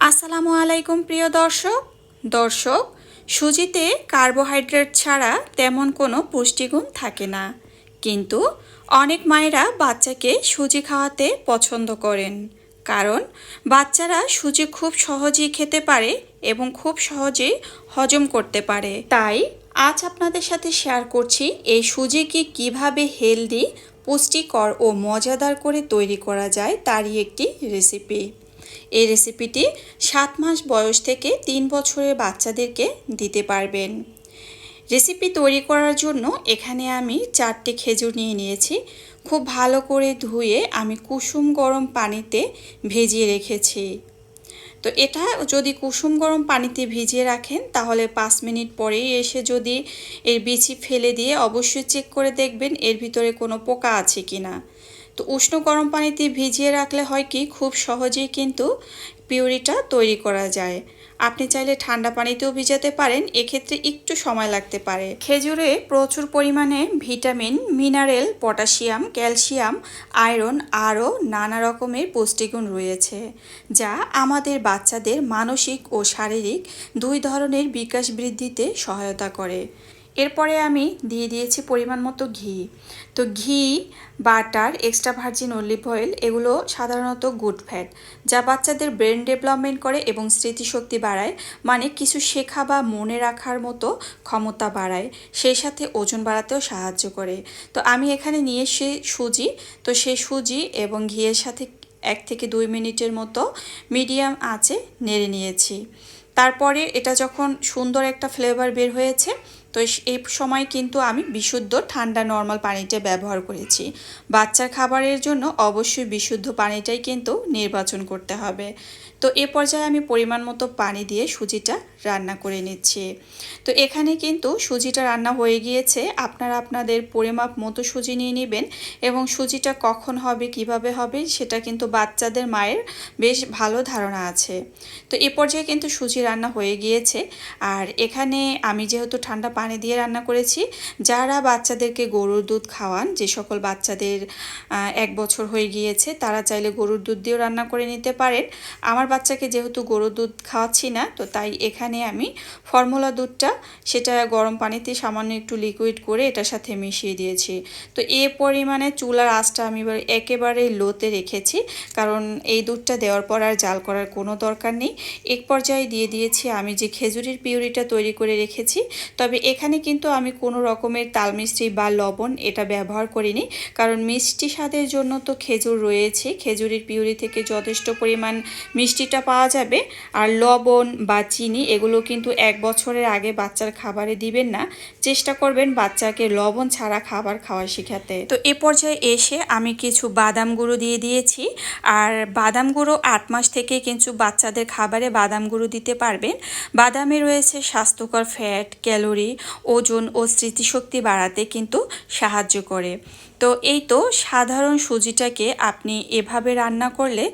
আসসালামু আলাইকুম, প্রিয় দর্শক। দর্শক, সুজিতে কার্বোহাইড্রেট ছাড়া তেমন কোনো পুষ্টিগুণ থাকে না। কিন্তু অনেক মায়েরা বাচ্চাকে সুজি খাওয়াতে পছন্দ করেন। কারণ বাচ্চারা সুজি খুব সহজেই খেতে পারে এবং খুব সহজেই হজম করতে পারে। তাই আজ আপনাদের সাথে শেয়ার করছি এই সুজিকে কীভাবে হেলদি পুষ্টিকর ও মজাদার করে তৈরি করা যায় তারই একটি রেসিপি এই রেসিপিটি সাত মাস বয়স থেকে তিন বছরের বাচ্চাদেরকে দিতে পারবেন। রেসিপি তৈরি করার জন্য এখানে আমি চারটি খেজুর নিয়ে নিয়েছি। খুব ভালো করে ধুয়ে আমি কুসুম গরম পানিতে ভেজিয়ে রেখেছি। তো এটা যদি কুসুম গরম পানিতে ভিজিয়ে রাখেন, তাহলে পাঁচ মিনিট পরেই এসে যদি এর বিচি ফেলে দিয়ে অবশ্যই চেক করে দেখবেন এর ভিতরে কোনো পোকা আছে কি না তো উষ্ণ গরম পানিতে ভিজিয়ে রাখলে হয় কি, খুব সহজেই কিন্তু পিউরিটা তৈরি করা যায়। আপনি চাইলে ঠান্ডা পানিতেও ভিজাতে পারেন, এক্ষেত্রে একটু সময় লাগতে পারে। খেজুরে প্রচুর পরিমাণে vitamin, mineral, potassium, calcium, iron আরও নানা রকমের পুষ্টিগুণ রয়েছে, যা আমাদের বাচ্চাদের মানসিক ও শারীরিক দুই ধরনের বিকাশ বৃদ্ধিতে সহায়তা করে। এরপরে আমি দিয়ে দিয়েছি পরিমাণ মতো ঘি। তো ঘি, butter extra virgin olive oil এগুলো সাধারণত গুড ফ্যাট যা বাচ্চাদের ব্রেন ডেভেলপমেন্ট করে এবং স্মৃতিশক্তি বাড়ায় মানে কিছু শেখা বা মনে রাখার মতো ক্ষমতা বাড়ায়, সেই সাথে ওজন বাড়াতেও সাহায্য করে। তো আমি এখানে নিয়ে এসে সুজি, তো সেই সুজি এবং ঘিয়ের সাথে এক থেকে দুই মিনিটের মতো মিডিয়াম আঁচে নেড়ে নিয়েছি। তারপরে এটা যখন সুন্দর একটা ফ্লেভার বের হয়েছে তো এই সময় কিন্তু আমি বিশুদ্ধ ঠান্ডা নর্মাল পানিটা ব্যবহার করেছি। বাচ্চার খাবারের জন্য অবশ্যই বিশুদ্ধ পানিটাই কিন্তু নির্বাচন করতে হবে। তো এ পর্যায়ে আমি পরিমাণ মতো পানি দিয়ে সুজিটা রান্না করে নিচ্ছি। তো এখানে কিন্তু সুজিটা রান্না হয়ে গিয়েছে। আপনারা আপনাদের পরিমাপ মতো সুজি নিয়ে নেবেন এবং সুজিটা কখন হবে, কীভাবে হবে, সেটা কিন্তু বাচ্চাদের মায়ের বেশ ভালো ধারণা আছে। তো এ পর্যায়ে কিন্তু সুজি রান্না হয়ে গিয়েছে। আর এখানে আমি যেহেতু ঠান্ডা পানি দিয়ে রান্না করেছি। যারা বাচ্চাদেরকে গরুর দুধ খাওয়ান, যে সকল বাচ্চাদের এক বছর হয়ে গিয়েছে, তারা চাইলে গরুর দুধ দিয়েও রান্না করে নিতে পারেন। আমার বাচ্চাকে যেহেতু গরুর দুধ খাওয়াচ্ছি না, তো তাই এখানে আমি ফর্মুলা দুধটা, সেটা গরম পানিতে সামান্য একটু লিকুইড করে এটার সাথে মিশিয়ে দিয়েছি। তো এ পরিমাণে চুলার আঁচটা আমি একেবারে লোতে রেখেছি, কারণ এই দুধটা দেওয়ার পর আর জাল করার কোনো দরকার নেই। এক পর্যায়ে দিয়ে দিয়েছি আমি যে খেজুরির পিউরিটা তৈরি করে রেখেছি, তবে এখানে কিন্তু আমি কোনো রকমের তাল মিষ্টি বা লবণ এটা ব্যবহার করিনি, কারণ মিষ্টি স্বাদের জন্য তো খেজুর রয়েছে। খেজুরের পিউরি থেকে যথেষ্ট পরিমাণ মিষ্টিটা পাওয়া যাবে। আর লবণ বা চিনি এগুলো কিন্তু এক বছরের আগে বাচ্চার খাবারে দিবেন না। চেষ্টা করবেন বাচ্চাকে লবণ ছাড়া খাবার খাওয়া শেখাতে। তো এ পর্যায়ে এসে আমি কিছু বাদাম গুঁড়ো দিয়ে দিয়েছি। আর বাদাম গুঁড়ো আট মাস থেকে কিন্তু বাচ্চাদের খাবারে বাদাম গুঁড়ো দিতে পারবেন। বাদামে রয়েছে স্বাস্থ্যকর ফ্যাট, ক্যালোরি ওজন ও স্মৃতিশক্তি বাড়াতে কিন্তু সাহায্য করে। তো এই তো সাধারণ সুজিটাকে আপনি এভাবে রান্না করলে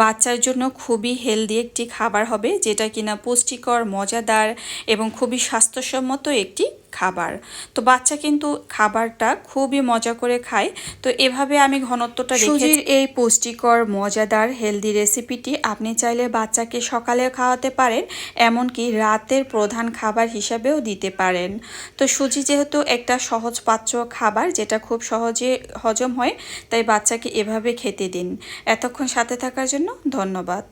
বাচ্চার জন্য খুবই হেলদি একটি খাবার হবে, যেটা কিনা পুষ্টিকর, মজাদার এবং খুবই স্বাস্থ্যসম্মত একটি খাবার। তো বাচ্চা কিন্তু খাবারটা খুবই মজা করে খায়। তো এভাবে আমি ঘনত্বটা সুজির এই পুষ্টিকর, মজাদার হেলদি রেসিপিটি আপনি চাইলে বাচ্চাকে সকালে খাওয়াতে পারেন, এমনকি রাতের প্রধান খাবার হিসাবেও দিতে পারেন। তো সুজি যেহেতু একটা সহজ পাচ্য খাবার, যেটা খুব সহজে হজম হয় তাই বাচ্চাকে এভাবে খেতে দিন। এতক্ষণ সাথে থাকার জন্য ধন্যবাদ।